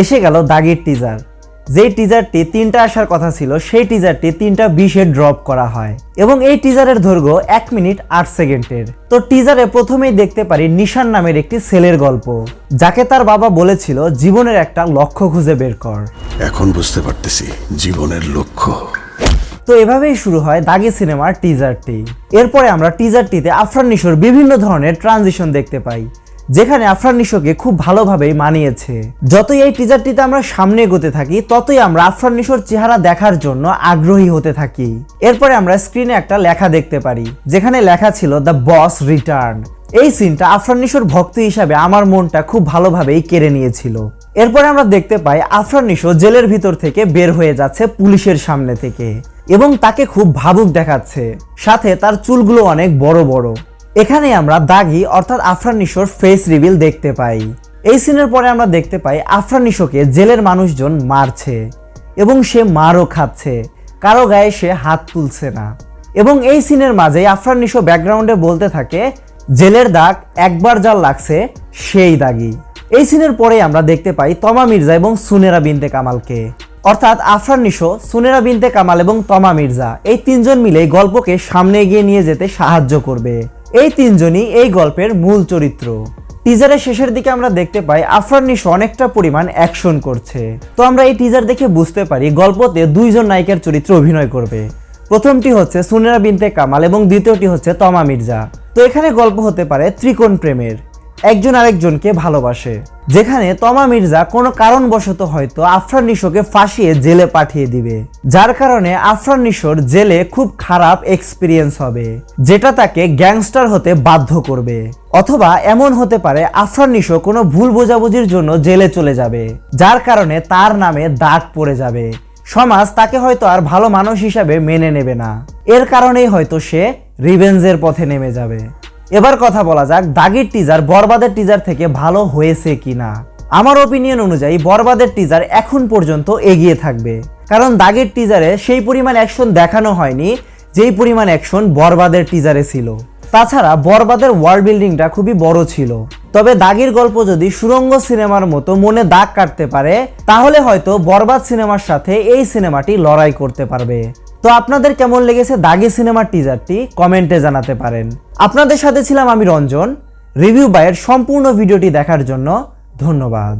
এসে গেল দাগির টিজার যেই টিজারটি তিনটা আসার কথা ছিল সেই টিজারটি তিনটা বিশে ড্রপ করা হয়। এবং এই টিজারের দৈর্ঘ্য এক মিনিট আট সেকেন্ডের। তো টিজারে প্রথমেই দেখতে পারি নিশান নামের একটি ছেলের গল্প যাকে তার বাবা বলেছিল জীবনের একটা লক্ষ্য খুঁজে বের কর। এখন বুঝতে পারতেছি জীবনের লক্ষ্য। তো এভাবেই শুরু হয় দাগি সিনেমার টিজারটি এরপরে আমরা টিজারটিতে আফরান নিশোর বিভিন্ন ধরনের ট্রানজিশন দেখতে পাই। যেখানে আফরান নিশোকে খুব ভালোভাবেই মানিয়েছে। যতই এই টিজারটিতে আমরা সামনে এগোতে থাকি, ততই আমরা আফরান নিশোর চেহারা দেখার জন্য আগ্রহী হতে থাকি। এরপরে আমরা স্ক্রিনে একটা লেখা দেখতে পারি, যেখানে লেখা ছিল দ্য বস রিটার্ন এই সিনটা আফরান নিশোর ভক্ত হিসাবে আমার মনটা খুব ভালোভাবেই কেড়ে নিয়েছিল। এরপরে আমরা দেখতে পাই, আফরান নিশো জেলের ভিতর থেকে বের হয়ে যাচ্ছে পুলিশের সামনে থেকে এবং তাকে খুব ভাবুক দেখাচ্ছে। সাথে তার চুলগুলো অনেক বড় বড়। এখানে আমরা দাগি অর্থাৎ আফরান নিশোর ফেস রিভিল দেখতে পাই। এই সিনের পরে আমরা দেখতে পাই আফরান নিশোকে জেলের মানুষজন মারছে এবং সে মারও খাচ্ছে, কারও গায়ে সে হাত তুলছে না। এবং এই সিনের মাঝে আফরান নিশো ব্যাকগ্রাউন্ডে বলতে থাকে, জেলের দাগ একবার যার লাগছে, সেই দাগি। এই সিনের পরে আমরা দেখতে পাই তমা মির্জা এবং সুনেরা বিনতে কামালকে। অর্থাৎ আফরান নিশো, সুনেরা বিনতে কামাল এবং তমা মির্জা এই তিনজন মিলে গল্পকে সামনে এগিয়ে নিয়ে যেতে সাহায্য করবে। এই তিনজনই এই গল্পের মূল চরিত্র। টিজারের শেষের দিকে আমরা দেখতে পাই আফরান নিশো অনেকটা পরিমাণ অ্যাকশন করছে। তো আমরা এই টিজার দেখে বুঝতে পারি গল্পতে দুইজন নায়িকার চরিত্র অভিনয় করবে। প্রথমটি হচ্ছে সুনেরা বিনতে কামাল এবং দ্বিতীয়টি হচ্ছে তমা মির্জা। তো এখানে গল্প হতে পারে ত্রিকোণ প্রেমের। একজন আরেকজনকে ভালোবাসে। যেখানে তমা মির্জা কোনো কারণবশত হয়তো আফরান নিশোকে ফাঁসিয়ে জেলে পাঠিয়ে দিবে। যার কারণে আফরান নিশোর জেলে খুব খারাপ এক্সপিরিয়েন্স হবে, যেটা তাকে গ্যাংস্টার হতে বাধ্য করবে। অথবা এমন হতে পারে আফরান নিশো কোনো ভুল বোঝাবুঝির জন্য জেলে চলে যাবে, যার কারণে তার নামে দাগ পড়ে যাবে। সমাজ তাকে হয়তো আর ভালো মানুষ হিসাবে মেনে নেবে না। এর কারণেই হয়তো সে রিভেঞ্জের পথে নেমে যাবে। এবার কথা বলা যাক, দাগির টিজার বরবাদের টিজার থেকে ভালো হয়েছে কিনা? আমার ওপিনিয়ন অনুযায়ী বরবাদের টিজার এখন পর্যন্ত এগিয়ে থাকবে। কারণ দাগের টিজারে সেই পরিমাণ অ্যাকশন দেখানো হয়নি, যেই পরিমাণ অ্যাকশন বরবাদের টিজারে ছিল। তাছাড়া বরবাদের ওয়ার্ল্ড বিল্ডিংটা খুবই বড় ছিল। তবে দাগির গল্প যদি সুরঙ্গ সিনেমার মতো মনে দাগ কাটতে পারে, তাহলে হয়তো বরবাদ সিনেমার সাথে এই সিনেমাটি লড়াই করতে পারবে। তো আপনাদের কেমন লেগেছে দাগি সিনেমার টিজারটি কমেন্টে জানাতে পারেন। আপনাদের সাথে ছিলাম আমি রঞ্জন। রিভিউ বাইয়ের সম্পূর্ণ ভিডিওটি দেখার জন্য ধন্যবাদ।